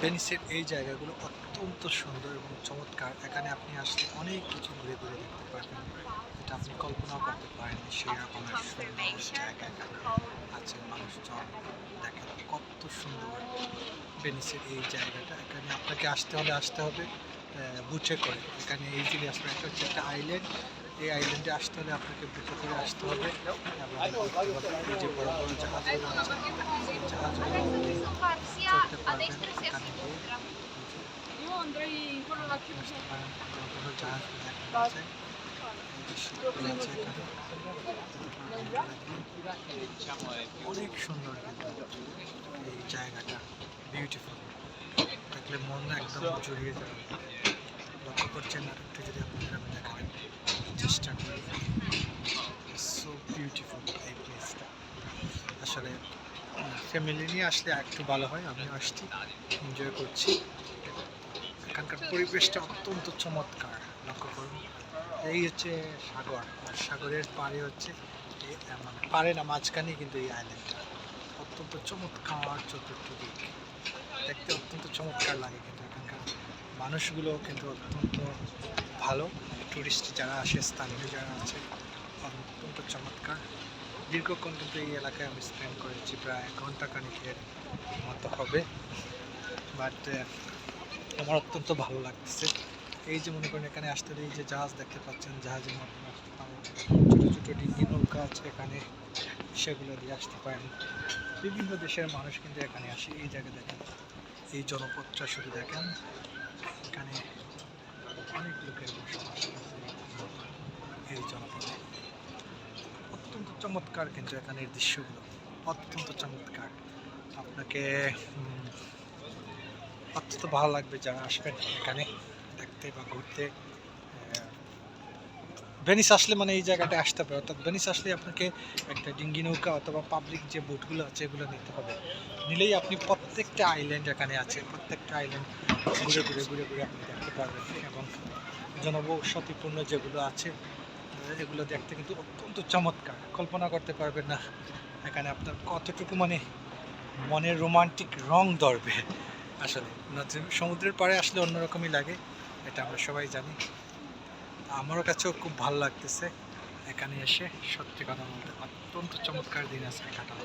ভেনিসের এই জায়গাগুলো অত্যন্ত সুন্দর এবং চমৎকার। এখানে আপনি আসলে অনেক কিছু ঘুরে ঘুরে দেখতে পারবেন যেটা আপনি কল্পনাও করতে পারেননি, সেই রকমের সুন্দর আছে, মানুষজন দেখেন কত সুন্দর ভেনিসের এই জায়গাটা। এখানে আপনাকে আসতে হলে আসতে হবে। বুচে করে। এখানে ইজিলি আসবে একটা হচ্ছে একটা আইল্যান্ড এই আইল্যান্ডে আসতে হলে আপনাকে বুচে করে আসতে হবে। এই যে বড় বড় আছে। এখানে অনেক সুন্দর এই জায়গাটা বিউটিফুল দেখলে মন একদম জড়িয়ে যাবে। লক্ষ্য করছেন, আর একটু যদি আপনাদের আমি দেখাবেন, চেষ্টা করি। সো বিউটিফুল এই প্লেসটা আসলে ফ্যামিলি নিয়ে আসলে একটু ভালো হয় আমি আসছি এনজয় করছি। এখানকার পরিবেশটা অত্যন্ত চমৎকার, লক্ষ্য করুন। এই হচ্ছে সাগর, আর সাগরের পাড়ে হচ্ছে মানে পাড়ে না মাঝখানে কিন্তু এই আইল্যান্ডটা অত্যন্ত চমৎকার চতুর্থ দিক। দেখতে অত্যন্ত চমৎকার লাগে মানুষগুলো কিন্তু অত্যন্ত ভালো। টুরিস্ট যারা আসে, স্থানীয় যারা আছে অত্যন্ত চমৎকার। দীর্ঘক্ষণ কিন্তু এই এলাকায় আমি স্পেন্ড করেছি, প্রায় ঘণ্টা খানিকের মতো হবে। বাট আমার অত্যন্ত ভালো লাগতেছে। এই যে মনে করেন এখানে আসতে এই যে জাহাজ দেখতে পাচ্ছেন, জাহাজের মাধ্যমে আসতে পারেন ছোটো ছোটো ডিঙ্গি নৌকা আছে এখানে, সেগুলো দিয়ে আসতে পারেন। বিভিন্ন দেশের মানুষ কিন্তু এখানে আসে, এই জায়গায় দেখেন। এই জনপদটা শুধু দেখেন। এখানে অনেক লোকের বসবাস এই জনপদে। অত্যন্ত চমৎকার কিন্তু এখানের দৃশ্যগুলো। অত্যন্ত চমৎকার। আপনাকে অত্যন্ত ভালো লাগবে যারা আসবেন এখানে দেখতে বা ঘুরতে। ভেনিস আসলে মানে এই জায়গাটা আসতে হবে। অর্থাৎ ভেনিস আসলে আপনাকে একটা ডিঙ্গি নৌকা অথবা পাবলিক যে বোটগুলো আছে এগুলো নিতে হবে। নিলেই আপনি প্রত্যেকটা আইল্যান্ড এখানে আছে, প্রত্যেকটা আইল্যান্ড ঘুরে ঘুরে ঘুরে ঘুরে আপনি দেখতে পারবেন। এবং জনবসতিপূর্ণ যেগুলো আছে, এগুলো দেখতে কিন্তু অত্যন্ত চমৎকার। কল্পনা করতে পারবেন না এখানে আপনার কতটুকু মানে মনের রোমান্টিক রং ধরবে। আসলে সমুদ্রের পাড়ে আসলে অন্যরকমই লাগে, এটা আমরা সবাই জানি। আমারও কাছেও খুব ভালো লাগতেছে। এখানে এসে সত্যি কথা বলতে অত্যন্ত চমৎকার দিন আজকে কাটালাম।